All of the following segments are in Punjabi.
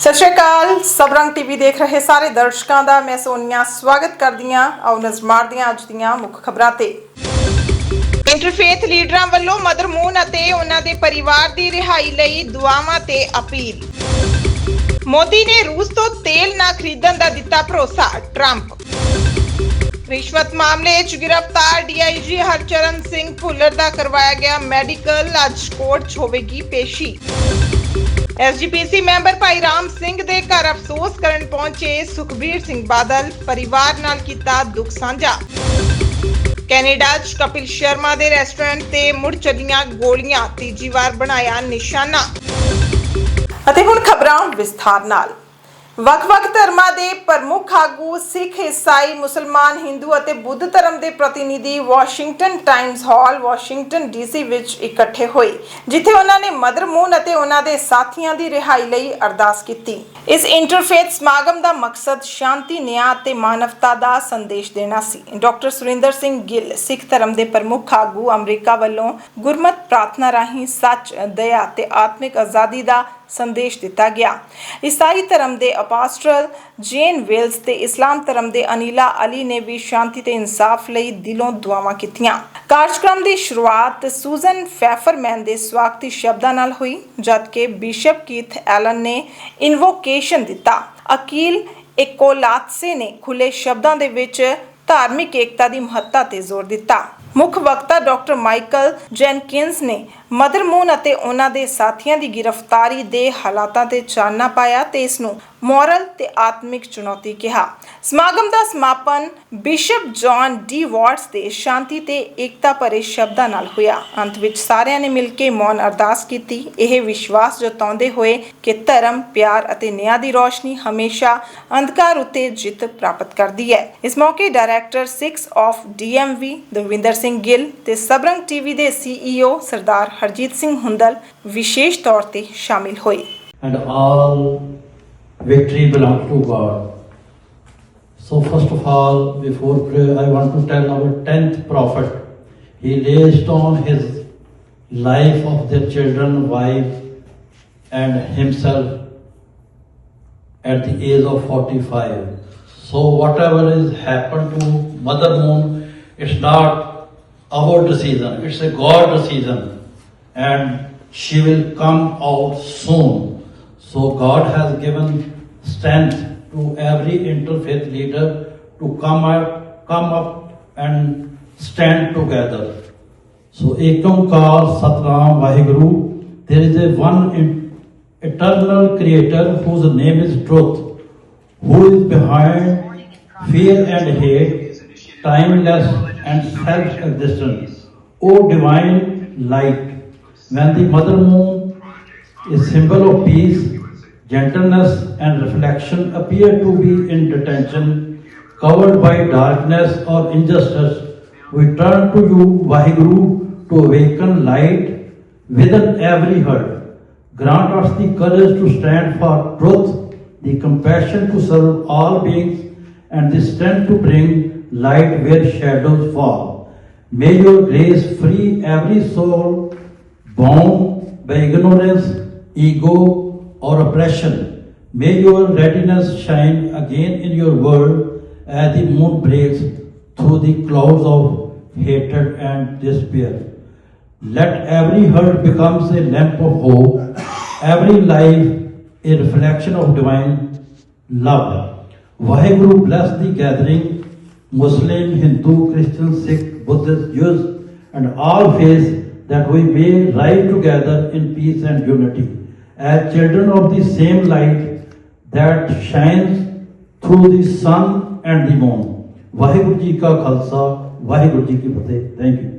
ਸਤਿ ਸ਼੍ਰੀ ਅਕਾਲ, ਸਬਰੰਗ ਟੀਵੀ ਦੇਖ ਰਹੇ ਸਾਰੇ ਦਰਸ਼ਕਾਂ ਦਾ, ਮੈਂ ਸੋਨੀਆ, ਸਵਾਗਤ ਕਰਦੀ ਹਾਂ ਆਓ ਨਜ਼ਰ ਮਾਰਦੇ ਹਾਂ ਅੱਜ ਦੀਆਂ ਮੁੱਖ ਖਬਰਾਂ ਤੇ। ਇੰਟਰਫੇਥ ਲੀਡਰਾਂ ਵੱਲੋਂ ਮਦਰ ਅਤੇ ਉਹਨਾਂ ਦੇ ਪਰਿਵਾਰ ਦੀ ਰਿਹਾਈ ਲਈ ਦੁਆਵਾਂ ਤੇ ਅਪੀਲ। ਮੋਦੀ ਨੇ ਰੂਸ ਤੋਂ ਤੇਲ ਨਾ ਖਰੀਦਣ ਦਾ ਦਿੱਤਾ ਭਰੋਸਾ, ਟਰੰਪ। ਰਿਸ਼ਵਤ ਮਾਮਲੇ 'ਚ ਗ੍ਰਿਫਤਾਰ ਡੀਆਈਜੀ ਹਰਚਰਨ ਸਿੰਘ ਭੁੱਲਰ ਦਾ ਕਰਵਾਇਆ ਗਿਆ ਮੈਡੀਕਲ, ਅੱਜ ਕੋਰਟ 'ਚ ਹੋਵੇਗੀ ਪੇਸ਼ੀ। ਐਸਜੀਪੀਸੀ ਮੈਂਬਰ ਭਾਈ ਰਾਮ ਸਿੰਘ ਦੇ ਘਰ ਅਫਸੋਸ ਕਰਨ ਪਹੁੰਚੇ ਸੁਖਬੀਰ ਸਿੰਘ ਬਾਦਲ, ਪਰਿਵਾਰ ਨਾਲ ਕੀਤਾ ਦੁੱਖ ਸਾਂਝਾ। ਕੈਨੇਡਾ 'ਚ ਕਪਿਲ ਸ਼ਰਮਾ ਦੇ ਰੈਸਟੋਰੈਂਟ ਤੇ ਮੁੜ ਚੱਲੀਆਂ ਗੋਲੀਆਂ, ਤੀਜੀ ਵਾਰ ਬਣਾਇਆ ਨਿਸ਼ਾਨਾ। ਅਤੇ ਹੁਣ ਖਬਰਾਂ ਵਿਸਥਾਰ ਨਾਲ। ਵੱਖ-ਵੱਖ ਧਰਮਾਂ ਦੇ ਪ੍ਰਮੁੱਖ ਆਗੂ, ਸਿੱਖ, ਈਸਾਈ, ਮੁਸਲਮਾਨ, ਹਿੰਦੂ ਅਤੇ ਬੁੱਧ ਧਰਮ ਦੇ ਪ੍ਰਤੀਨਿਧੀ Washington Times hall, Washington DC ਵਿੱਚ ਇਕੱਠੇ ਹੋਏ, ਜਿੱਥੇ ਉਹਨਾਂ ਨੇ ਮਦਰ ਮੂਨ ਅਤੇ ਉਹਨਾਂ ਦੇ ਸਾਥੀਆਂ ਦੀ ਰਿਹਾਈ ਲਈ ਅਰਦਾਸ ਕੀਤੀ। ਇਸ ਇੰਟਰਫੇਥ ਸਮਾਗਮ ਦਾ ਮਕਸਦ ਸ਼ਾਂਤੀ, ਨਿਆਂ ਅਤੇ ਮਾਨਵਤਾ ਦਾ ਸੰਦੇਸ਼ ਦੇਣਾ ਸੀ। ਡਾਕਟਰ ਸੁਰਿੰਦਰ ਸਿੰਘ ਗਿੱਲ, ਸਿੱਖ ਧਰਮ ਦੇ ਪ੍ਰਮੁੱਖ ਆਗੂ, ਅਮਰੀਕਾ ਵੱਲੋਂ ਗੁਰਮਤ ਪ੍ਰਾਰਥਨਾ ਰਾਹੀਂ ਸੱਚ, ਦਇਆ ਤੇ ਆਤਮਿਕ ਆਜ਼ਾਦੀ ਦਾ ਸੰਦੇਸ਼ ਦਿੱਤਾ ਗਿਆ। ਈਸਾਈ ਧਰਮ ਦੇ ਅਪਾਸਟਰਲ ਜੇਨ ਵੇਲਸ ਤੇ ਇਸਲਾਮ ਧਰਮ ਦੇ ਅਨੀਲਾ ਅਲੀ ਨੇ ਵੀ ਸ਼ਾਂਤੀ ਤੇ ਇਨਸਾਫ ਲਈ ਦਿਲੋਂ ਦੁਆਵਾਂ ਕੀਤੀਆਂ। ਕਾਰਜਕ੍ਰਮ ਦੀ ਸ਼ੁਰੂਆਤ ਸੂਜ਼ਨ ਫੈਫਰਮੈਨ ਦੇ ਸਵਾਗਤੀ ਸ਼ਬਦਾਂ ਨਾਲ ਹੋਈ, ਜਦਕਿ ਬਿਸ਼ਪ ਕੀਥ ਐਲਨ ਨੇ ਇਨਵੋਕੇਸ਼ਨ ਦਿੱਤਾ। ਅਕੀਲ ਏਕੋਲਾਤਸੇ ਨੇ ਖੁੱਲੇ ਸ਼ਬਦਾਂ ਦੇ ਵਿੱਚ ਧਾਰਮਿਕ ਏਕਤਾ ਦੀ ਮਹੱਤਤਾ ਤੇ ਜ਼ੋਰ ਦਿੱਤਾ। ਮੁੱਖ ਵਕਤਾ ਡਾਕਟਰ ਮਾਈਕਲ ਜੈਨਕਿੰਸ ਨੇ ਮਦਰ ਮੂਨ ਅਤੇ ਉਹਨਾਂ ਦੇ ਸਾਥੀਆਂ ਦੀ ਗ੍ਰਿਫਤਾਰੀ ਦੇ ਹਾਲਾਤਾਂ ਤੇ ਚਾਨਣਾ ਪਾਇਆ ਤੇ ਇਸ ਨੂੰ ਮੋਰਲ ਤੇ ਆਤਮਿਕ ਚੁਣੌਤੀ ਕਿਹਾ। ਸਮਾਗਮ ਦਾ ਸਮਾਪਨ ਬਿਸ਼ਪ ਜੌਨ ਡੀ ਵਾਟਸ ਦੇ ਸ਼ਾਂਤੀ ਤੇ ਏਕਤਾ ਭਰੇ ਸ਼ਬਦਾਂ ਨਾਲ ਹੋਇਆ। ਅੰਤ ਵਿੱਚ ਸਾਰਿਆਂ ਨੇ ਮਿਲ ਕੇ ਮੌਨ ਅਰਦਾਸ ਕੀਤੀ। ਇਹ ਵਿਸ਼ਵਾਸ ਜਤਾਉਂਦੇ ਹੋਏ ਕਿ ਧਰਮ, ਪਿਆਰ ਅਤੇ ਨਿਆਂ ਦੀ ਰੋਸ਼ਨੀ ਹਮੇਸ਼ਾ ਅੰਧਕਾਰ ਉੱਤੇ ਜਿੱਤ ਪ੍ਰਾਪਤ ਕਰਦੀ ਹੈ। ਇਸ ਮੌਕੇ director 6 of DMV Davinder Singh Gill ਤੇ ਸਬਰੰਗ ਟੀਵੀ ਦੇ ਸੀਈਓ ਸਰਦਾਰ ਹਰਜੀਤ ਸਿੰਘ ਹੁੰਦਲ ਵਿਸ਼ੇਸ਼ ਤੌਰ ਤੇ ਸ਼ਾਮਿਲ ਹੋਏ and all victory belongs to God. So first of all, before prayer, I want to tell our tenth prophet. He lays down his life of their children, wife, and himself at the age of 45. So whatever is happened to Mother Moon, it's not our decision, it's a God decision. And she will come out soon. So God has given strength to every interfaith leader to come up, come up and stand together. So Ekamkar Satram Vaheguru, there is a one eternal creator whose name is truth, who is behind fear and hate, timeless and self-existent. O divine light, when the mother moon, a symbol of peace, gentleness and reflection appear to be in detention, covered by darkness or injustice, we turn to you, Vaheguru, to awaken light within every heart. Grant us the courage to stand for truth, the compassion to serve all beings, and the strength to bring light where shadows fall. May your grace free every soul bound by ignorance, ego, or oppression. May your readiness shine again in your world as the moon breaks through the clouds of hatred and despair. Let every hurt becomes a lamp of hope, every life a reflection of divine love. Vaheguru bless the gathering, Muslim, Hindu, Christian, Sikh, Buddhist, Jews, and all faiths that we may rise together in peace and unity as children of the same light that shines through the sun and the moon. Waheguru ji ਕਾ ਖਾਲਸਾ ਵਾਹਿਗੁਰੂ ਜੀ ਕੀ ਫਤਿਹ ਥੈਂਕ ਯੂ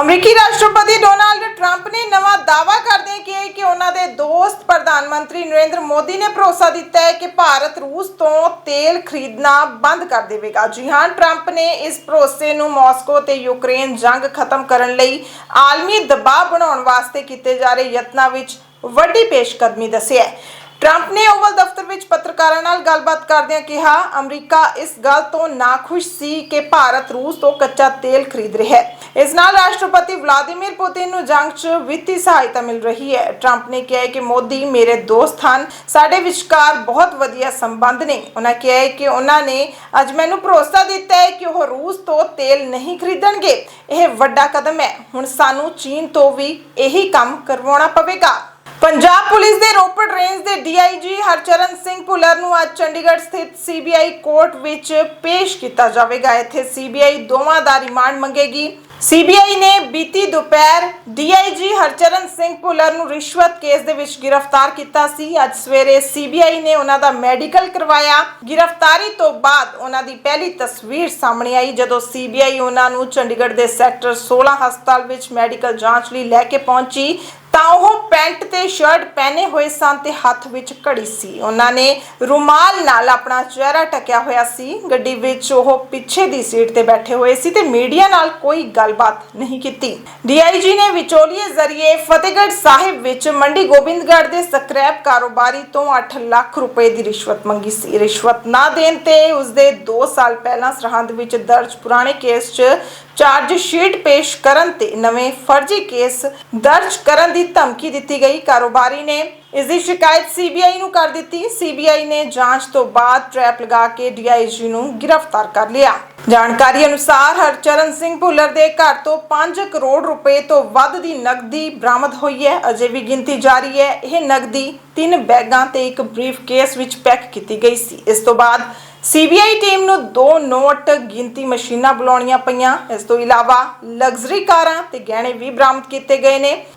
ਅਮਰੀਕੀ ਰਾਸ਼ਟਰਪਤੀ ਡੋਨਾਲਡ ਟਰੰਪ ਨੇ ਨਵਾਂ ਦਾਅਵਾ ਕਰਦੇ ਕਿਹਾ ਕਿ ਉਹਨਾਂ ਦੇ ਦੋਸਤ ਪ੍ਰਧਾਨ ਮੰਤਰੀ ਨਰਿੰਦਰ ਮੋਦੀ ਨੇ ਭਰੋਸਾ ਦਿੱਤਾ ਹੈ ਕਿ ਭਾਰਤ ਰੂਸ ਤੋਂ ਤੇਲ ਖਰੀਦਣਾ ਬੰਦ ਕਰ ਦੇਵੇਗਾ। ਜੀ ਹਾਂ ਟਰੰਪ ਨੇ ਇਸ ਭਰੋਸੇ ਨੂੰ ਮਾਸਕੋ ਤੇ ਯੂਕਰੇਨ ਜੰਗ ਖਤਮ ਕਰਨ ਲਈ ਆਲਮੀ ਦਬਾਅ ਬਣਾਉਣ ਵਾਸਤੇ ਕੀਤੇ ਜਾ ਰਹੇ ਯਤਨਾਂ ਵਿੱਚ ਵੱਡੀ ਪੇਸ਼ਕਦਮੀ ਦੱਸਿਆ ਹੈ। ਟਰੰਪ ਨੇ ਓਵਲ ਦਫ਼ਤਰ ਵਿੱਚ ਪੱਤਰਕਾਰਾਂ ਨਾਲ ਗੱਲਬਾਤ ਕਰਦਿਆਂ ਕਿਹਾ, ਅਮਰੀਕਾ ਇਸ ਗੱਲ ਤੋਂ ਨਾਖੁਸ਼ ਸੀ ਕਿ ਭਾਰਤ ਰੂਸ ਤੋਂ ਕੱਚਾ ਤੇਲ ਖਰੀਦ ਰਿਹਾ ਹੈ। ਇਸ ਨਾਲ ਰਾਸ਼ਟਰਪਤੀ ਵਲਾਦੀਮੀਰ ਪੁਤਿਨ ਨੂੰ ਜੰਗ 'ਚ ਵਿੱਤੀ ਸਹਾਇਤਾ ਮਿਲ ਰਹੀ ਹੈ। ਟਰੰਪ ਨੇ ਕਿਹਾ ਕਿ ਮੋਦੀ ਮੇਰੇ ਦੋਸਤ ਹਨ, ਸਾਡੇ ਵਿਚਕਾਰ ਬਹੁਤ ਵਧੀਆ ਸੰਬੰਧ ਨੇ। ਉਹਨਾਂ ਕਿਹਾ ਕਿ ਉਹਨਾਂ ਨੇ ਅੱਜ ਮੈਨੂੰ ਭਰੋਸਾ ਦਿੱਤਾ ਹੈ ਕਿ ਉਹ ਰੂਸ ਤੋਂ ਤੇਲ ਨਹੀਂ ਖਰੀਦਣਗੇ। ਇਹ ਵੱਡਾ ਕਦਮ ਹੈ। ਹੁਣ ਸਾਨੂੰ ਚੀਨ ਤੋਂ ਵੀ ਇਹੀ ਕੰਮ ਕਰਵਾਉਣਾ ਪਵੇਗਾ। ਪੰਜਾਬ ਪੁਲਿਸ ਦੇ ਰੋਪੜ ਰੇਂਜ ਦੇ ਡੀਆਈਜੀ ਹਰਚਰਨ ਸਿੰਘ ਭੁੱਲਰ ਨੂੰ ਅੱਜ ਚੰਡੀਗੜ੍ਹ ਸਥਿਤ ਸੀਬੀਆਈ ਕੋਰਟ ਵਿੱਚ ਪੇਸ਼ ਕੀਤਾ ਜਾਵੇਗਾ। ਇੱਥੇ ਸੀਬੀਆਈ ਦੋਵਾਂ ਦਾ ਰਿਮਾਂਡ ਮੰਗੇਗੀ। ਸੀਬੀਆਈ ਨੇ ਬੀਤੀ ਦੁਪਹਿਰ ਡੀਆਈਜੀ ਹਰਚਰਨ ਸਿੰਘ ਭੁੱਲਰ ਨੂੰ ਰਿਸ਼ਵਤ ਕੇਸ ਦੇ ਵਿੱਚ ਗ੍ਰਿਫਤਾਰ ਕੀਤਾ ਸੀ। ਅੱਜ ਸਵੇਰੇ ਸੀਬੀਆਈ ਨੇ ਉਹਨਾਂ ਦਾ ਮੈਡੀਕਲ ਕਰਵਾਇਆ। ਗ੍ਰਿਫਤਾਰੀ ਤੋਂ ਬਾਅਦ ਉਹਨਾਂ ਦੀ ਪਹਿਲੀ ਤਸਵੀਰ ਸਾਹਮਣੇ ਆਈ, ਜਦੋਂ ਸੀਬੀਆਈ ਉਹਨਾਂ ਨੂੰ ਚੰਡੀਗੜ੍ਹ ਦੇ ਸੈਕਟਰ 16 ਹਸਪਤਾਲ ਵਿੱਚ ਮੈਡੀਕਲ ਜਾਂਚ ਲਈ ਲੈ ਕੇ ਪਹੁੰਚੀ। ਤਾਂ ਉਹ ਪੈਂਟ ਤੇ ਸ਼ਰਟ ਪਹਿਨੇ ਹੋਏ ਸਨ ਤੇ ਹੱਥ ਵਿੱਚ ਘੜੀ ਸੀ। ਉਹਨਾਂ ਨੇ ਰੁਮਾਲ ਨਾਲ ਆਪਣਾ ਚਿਹਰਾ ਟਕਿਆ ਹੋਇਆ ਸੀ। ਗੱਡੀ ਵਿੱਚ ਉਹ ਪਿੱਛੇ ਦੀ ਸੀਟ ਤੇ ਬੈਠੇ ਹੋਏ ਸੀ ਤੇ ਮੀਡੀਆ ਨਾਲ ਕੋਈ ਗੱਲਬਾਤ ਨਹੀਂ ਕੀਤੀ। ਡੀਆਈਜੀ ਨੇ ਵਿਚੋਲੀਏ ਜ਼ਰੀਏ ਫਤਿਹਗੜ੍ਹ ਸਾਹਿਬ ਵਿੱਚ ਮੰਡੀ ਗੋਬਿੰਦਗੜ੍ਹ ਦੇ ਸਕ੍ਰੈਪ ਕਾਰੋਬਾਰੀ ਤੋਂ 8 ਲੱਖ ਰੁਪਏ ਦੀ ਰਿਸ਼ਵਤ ਮੰਗੀ ਸੀ। ਰਿਸ਼ਵਤ ਨਾ ਦੇਣ ਤੇ ਉਸਦੇ 2 ਸਾਲ ਪਹਿਲਾਂ ਸਰਹੰਦ ਵਿੱਚ ਦਰਜ ਪੁਰਾਣੇ ਕੇਸ 'ਚ ਚਾਰਜ ਸ਼ੀਟ ਪੇਸ਼ ਕਰਨ ਤੇ ਨਵੇਂ ਫਰਜ਼ੀ ਕੇਸ ਦਰਜ ਕਰਨ ਦੀ ਧਮਕੀ ਦਿੱਤੀ ਗਈ। ਕਾਰੋਬਾਰੀ ਨੇ ਇਸ ਦੀ ਸ਼ਿਕਾਇਤ ਸੀਬੀਆਈ ਨੂੰ ਕਰ ਦਿੱਤੀ। ਸੀਬੀਆਈ ਨੇ ਜਾਂਚ ਤੋਂ ਬਾਅਦ ਟ੍ਰੈਪ ਲਗਾ ਕੇ ਡੀਆਈਜੀ ਨੂੰ ਗ੍ਰਿਫਤਾਰ ਕਰ ਲਿਆ। ਜਾਣਕਾਰੀ ਅਨੁਸਾਰ ਹਰਚਰਨ ਸਿੰਘ ਭੁੱਲਰ ਦੇ ਘਰ ਤੋਂ 5 ਕਰੋੜ ਰੁਪਏ ਤੋਂ ਵੱਧ ਦੀ ਨਕਦੀ ਬਰਾਮਦ ਹੋਈ ਹੈ। ਅਜੇ ਵੀ ਗਿਣਤੀ ਜਾਰੀ ਹੈ। ਇਹ ਨਕਦੀ ਤਿੰਨ ਬੈਗਾਂ ਤੇ ਇੱਕ ਬਰੀਫ ਕੇਸ ਵਿੱਚ ਪੈਕ ਕੀਤੀ ਗਈ ਸੀ। ਇਸ ਤੋਂ ਬਾਅਦ ਸੀਬੀਆਈ ਟੀਮ ਨੂੰ ਦੋ ਨੋਟ ਗਿਣਤੀ ਮਸ਼ੀਨਾਂ ਬੁਲਾਉਣੀਆਂ ਪਈਆਂ। ਇਸ ਤੋਂ ਇਲਾਵਾ ਲਗਜ਼ਰੀ ਕਾਰਾਂ ਤੇ ਗਹਿਣੇ ਵੀ ਬਰਾਮਦ ਕੀਤੇ ਗਏ ਨੇ।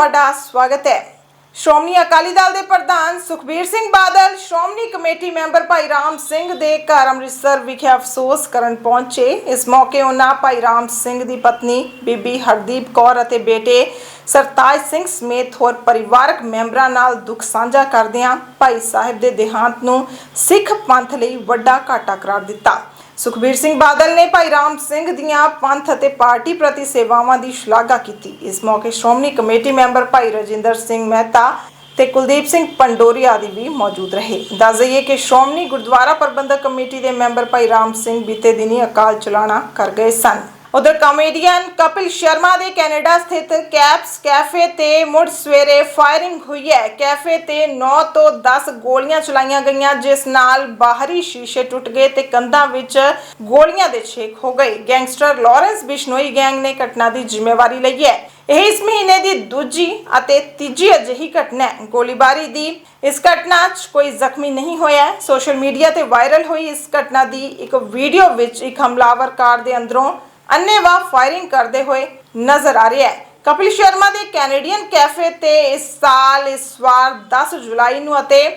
ਤੁਹਾਡਾ ਸਵਾਗਤ ਹੈ। ਸ਼੍ਰੋਮਣੀ ਅਕਾਲੀ ਦਲ ਦੇ ਪ੍ਰਧਾਨ ਸੁਖਬੀਰ ਸਿੰਘ ਬਾਦਲ, ਸ਼੍ਰੋਮਣੀ ਕਮੇਟੀ ਮੈਂਬਰ ਭਾਈ ਰਾਮ ਸਿੰਘ ਦੇ ਘਰ ਅੰਮ੍ਰਿਤਸਰ ਵਿਖੇ ਅਫਸੋਸ ਕਰਨ ਪਹੁੰਚੇ। ਇਸ ਮੌਕੇ ਉਹਨਾਂ ਭਾਈ ਰਾਮ ਸਿੰਘ ਦੀ ਪਤਨੀ ਬੀਬੀ ਹਰਦੀਪ ਕੌਰ ਅਤੇ ਬੇਟੇ ਸਰਤਾਜ ਸਿੰਘ ਸਮੇਤ ਹੋਰ ਪਰਿਵਾਰਕ ਮੈਂਬਰਾਂ ਨਾਲ ਦੁੱਖ ਸਾਂਝਾ ਕਰਦਿਆਂ ਭਾਈ ਸਾਹਿਬ ਦੇ ਦੇਹਾਂਤ ਨੂੰ ਸਿੱਖ ਪੰਥ ਲਈ ਵੱਡਾ ਘਾਟਾ ਕਰਾਰ ਦਿੱਤਾ। ਸੁਖਬੀਰ ਸਿੰਘ ਬਾਦਲ ਨੇ ਭਾਈ ਰਾਮ ਸਿੰਘ ਦੀਆਂ ਪੰਥ ਅਤੇ ਪਾਰਟੀ ਪ੍ਰਤੀ ਸੇਵਾਵਾਂ ਦੀ ਸ਼ਲਾਘਾ ਕੀਤੀ। ਇਸ ਮੌਕੇ ਸ਼੍ਰੋਮਣੀ ਕਮੇਟੀ ਮੈਂਬਰ ਭਾਈ ਰਜਿੰਦਰ ਸਿੰਘ ਮਹਿਤਾ ਤੇ ਕੁਲਦੀਪ ਸਿੰਘ ਪੰਡੋਰੀ ਆਦਿ ਵੀ ਮੌਜੂਦ ਰਹੇ। ਦੱਸ ਦਈਏ ਕਿ ਸ਼੍ਰੋਮਣੀ ਗੁਰਦੁਆਰਾ ਪ੍ਰਬੰਧਕ ਕਮੇਟੀ ਦੇ ਮੈਂਬਰ ਭਾਈ ਰਾਮ ਸਿੰਘ ਬੀਤੇ ਦਿਨੀ ਅਕਾਲ ਚਲਾਣਾ ਕਰ ਗਏ ਸਨ। ਉਧਰ ਕਾਮੇਡੀਅਨ ਕਪਿਲ ਸ਼ਰਮਾ ਦੇ ਕੈਨੇਡਾ ਸਥਿਤ ਕੈਪਸ ਕੈਫੇ ਤੇ ਮੁੜ ਸਵੇਰੇ ਫਾਇਰਿੰਗ ਹੋਈ ਹੈ। ਕੈਫੇ ਤੇ 9 ਤੋਂ 10 ਗੋਲੀਆਂ ਚਲਾਈਆਂ ਗਈਆਂ, ਜਿਸ ਨਾਲ ਬਾਹਰੀ ਸ਼ੀਸ਼ੇ ਟੁੱਟ ਗਏ ਤੇ ਕੰਧਾਂ ਵਿੱਚ ਗੋਲੀਆਂ ਦੇ ਛੇਕ ਹੋ ਗਏ। ਗੈਂਗਸਟਰ ਲਾਰੈਂਸ ਬਿਸ਼ਨੋਈ ਗੈਂਗ ਨੇ ਘਟਨਾ ਦੀ ਜ਼ਿੰਮੇਵਾਰੀ ਲਈ ਹੈ। ਇਹ ਇਸ ਮਹੀਨੇ ਦੀ ਦੂਜੀ ਅਤੇ ਤੀਜੀ ਅਜਿਹੀ ਘਟਨਾ ਹੈ। ਗੋਲੀਬਾਰੀ ਦੀ ਇਸ ਘਟਨਾ 'ਚ ਕੋਈ ਜ਼ਖਮੀ ਨਹੀਂ ਹੋਇਆ। ਸੋਸ਼ਲ ਮੀਡੀਆ ਤੇ ਵਾਇਰਲ ਹੋਈ ਇਸ ਘਟਨਾ ਦੀ ਇੱਕ ਵੀਡੀਓ ਵਿੱਚ ਇੱਕ ਹਮਲਾਵਰ ਕਾਰ ਦੇ ਅੰਦਰੋਂ ਅੰਨੇਵਾਹ ਫਾਇਰਿੰਗ ਕਰਦੇ ਹੋਏ ਨਜ਼ਰ ਆ ਰਿਹਾ ਹੈ। ਕਪਿਲ ਸ਼ਰਮਾ ਦੇ ਕੈਨੇਡੀਅਨ ਕੈਫੇ ਤੇ ਇਸ ਸਾਲ, ਇਸ ਵਾਰ 10 ਜੁਲਾਈ ਨੂੰ ਅਤੇ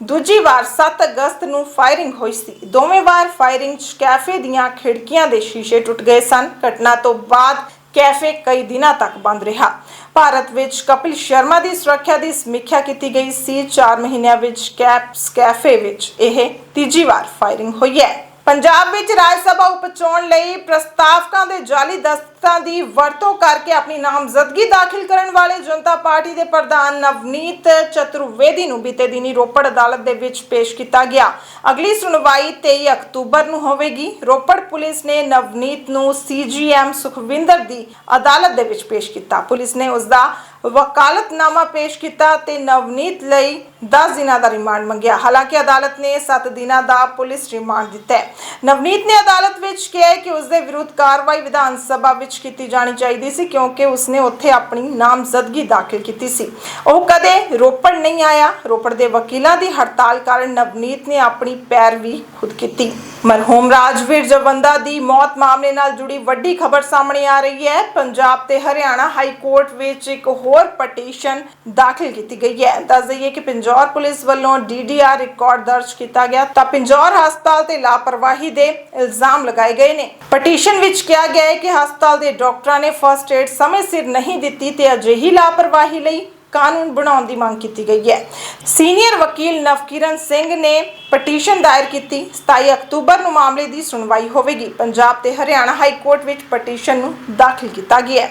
ਦੂਜੀ ਵਾਰ 7 ਅਗਸਤ ਨੂੰ ਫਾਇਰਿੰਗ ਹੋਈ ਸੀ। ਦੋਵੇਂ ਵਾਰ ਫਾਇਰਿੰਗ 'ਚ ਕੈਫੇ ਦੀਆਂ ਖਿੜਕੀਆਂ ਦੇ ਸ਼ੀਸ਼ੇ ਟੁੱਟ ਗਏ ਸਨ। ਘਟਨਾ ਤੋਂ ਬਾਅਦ ਕੈਫੇ ਕਈ ਦਿਨਾਂ ਤੱਕ ਬੰਦ ਰਿਹਾ। ਭਾਰਤ ਵਿੱਚ ਕਪਿਲ ਸ਼ਰਮਾ ਦੀ ਸੁਰੱਖਿਆ ਦੀ ਸਮੀਖਿਆ ਕੀਤੀ ਗਈ ਸੀ। 4 ਮਹੀਨਿਆਂ ਵਿੱਚ ਕੈਪਸ ਕੈਫੇ ਵਿੱਚ ਇਹ ਤੀਜੀ ਵਾਰ ਫਾਇਰਿੰਗ ਹੋਈ ਹੈ। ਪੰਜਾਬ ਵਿੱਚ ਰਾਜ ਸਭਾ ਉਪਚੋਣ ਲਈ ਪ੍ਰਸਤਾਵਕਾਂ ਦੇ ਜਾਲੀ ਦਸਤਾਂ ਦੀ ਵਰਤੋਂ ਕਰਕੇ ਆਪਣੀ ਨਾਮਜ਼ਦਗੀ ਦਾਖਲ ਕਰਨ ਵਾਲੇ ਜਨਤਾ ਪਾਰਟੀ ਦੇ ਪ੍ਰਧਾਨ ਨਵਨੀਤ ਚਤੁਰਵੇਦੀ ਨੂੰ ਬੀਤੇ ਦਿਨੀ ਰੋਪੜ ਅਦਾਲਤ ਦੇ ਵਿੱਚ ਪੇਸ਼ ਕੀਤਾ ਗਿਆ। ਅਗਲੀ ਸੁਣਵਾਈ 23 ਅਕਤੂਬਰ ਨੂੰ ਹੋਵੇਗੀ। ਰੋਪੜ ਪੁਲਿਸ ਨੇ ਨਵਨੀਤ ਨੂੰ ਸੀਜੀਐਮ ਸੁਖਵਿੰਦਰ ਦੀ ਅਦਾਲਤ ਦੇ ਵਿੱਚ ਪੇਸ਼ ਕੀਤਾ। ਪੁਲਿਸ ਨੇ ਉਸ ਦਾ ਵਕਾਲਤਨਾਮਾ ਪੇਸ਼ ਕੀਤਾ ਤੇ ਨਵਨੀਤ ਲਈ 10 ਦਿਨਾਂ ਦਾ ਰਿਮਾਂਡ ਮੰਗਿਆ। ਹਾਲਾਂਕਿ ਅਦਾਲਤ ਨੇ 7 ਦਿਨਾਂ ਦਾ ਪੁਲਿਸ ਰਿਮਾਂਡ ਦਿੱਤਾ ਹੈ। ਨਵਨੀਤ ਨੇ ਅਦਾਲਤ ਵਿੱਚ ਕਿਹਾ ਕਿ ਉਸ ਦੇ ਵਿਰੁੱਧ ਕਾਰਵਾਈ ਵਿਧਾਨ ਸਭਾ ਵਿੱਚ ਕੀਤੀ ਜਾਣੀ ਚਾਹੀਦੀ ਸੀ ਕਿਉਂਕਿ ਉਸਨੇ ਉੱਥੇ ਆਪਣੀ ਨਾਮਜ਼ਦਗੀ ਦਾਖਲ ਕੀਤੀ ਸੀ। ਉਹ ਕਦੇ ਰੋਪੜ ਨਹੀਂ ਆਇਆ। ਰੋਪੜ ਦੇ ਵਕੀਲਾਂ ਦੀ ਹੜਤਾਲ ਕਾਰਨ ਨਵਨੀਤ ਨੇ ਆਪਣੀ ਪੈਰਵੀ ਖੁਦ ਕੀਤੀ। ਮਰਹੂਮ ਰਾਜਵੀਰ ਜਵੰਦਾ ਦੀ ਮੌਤ ਮਾਮਲੇ ਨਾਲ ਜੁੜੀ ਵੱਡੀ ਖਬਰ ਸਾਹਮਣੇ ਆ ਰਹੀ ਹੈ। ਪੰਜਾਬ ਤੇ ਹਰਿਆਣਾ ਹਾਈ ਕੋਰਟ ਵਿੱਚ ਇੱਕ ਹੋਰ ਪਟੀਸ਼ਨ ਦਾਖਲ ਕੀਤੀ ਗਈ ਹੈ। ਦੱਸ ਦਈਏ ਕਿ ਪਿੰਜੌਰ ਪੁਲਿਸ ਵੱਲੋਂ ਡੀਡੀਆਰ ਰਿਕਾਰਡ ਦਰਜ ਕੀਤਾ ਗਿਆ। ਤਾਂ ਪਿੰਜੌਰ ਹਸਪਤਾਲ ਤੇ ਲਾਪਰਵਾਹੀ ਦੇ ਇਲਜ਼ਾਮ ਲਗਾਏ ਗਏ ਨੇ। ਪਟੀਸ਼ਨ ਵਿੱਚ ਕਿਹਾ ਗਿਆ ਹੈ ਕਿ ਹਸਪਤਾਲ ਦੇ ਡਾਕਟਰਾਂ ਨੇ ਫਰਸਟ ਏਡ ਸਮੇਂ ਸਿਰ ਨਹੀਂ ਦਿੱਤੀ ਤੇ ਅਜਿਹੀ ਲਾਪਰਵਾਹੀ ਲਈ ਕਾਨੂੰਨ ਬਣਾਉਣ ਦੀ ਮੰਗ ਕੀਤੀ ਗਈ ਹੈ। ਸੀਨੀਅਰ ਵਕੀਲ ਨਵਕਿਰਨ ਸਿੰਘ ਨੇ ਪਟੀਸ਼ਨ ਦਾਇਰ ਕੀਤੀ। 27 ਅਕਤੂਬਰ ਨੂੰ ਮਾਮਲੇ ਦੀ ਸੁਣਵਾਈ ਹੋਵੇਗੀ। ਪੰਜਾਬ ਤੇ ਹਰਿਆਣਾ ਹਾਈ ਕੋਰਟ ਵਿੱਚ ਪਟੀਸ਼ਨ ਨੂੰ ਦਾਖਲ ਕੀਤਾ ਗਿਆ ਹੈ।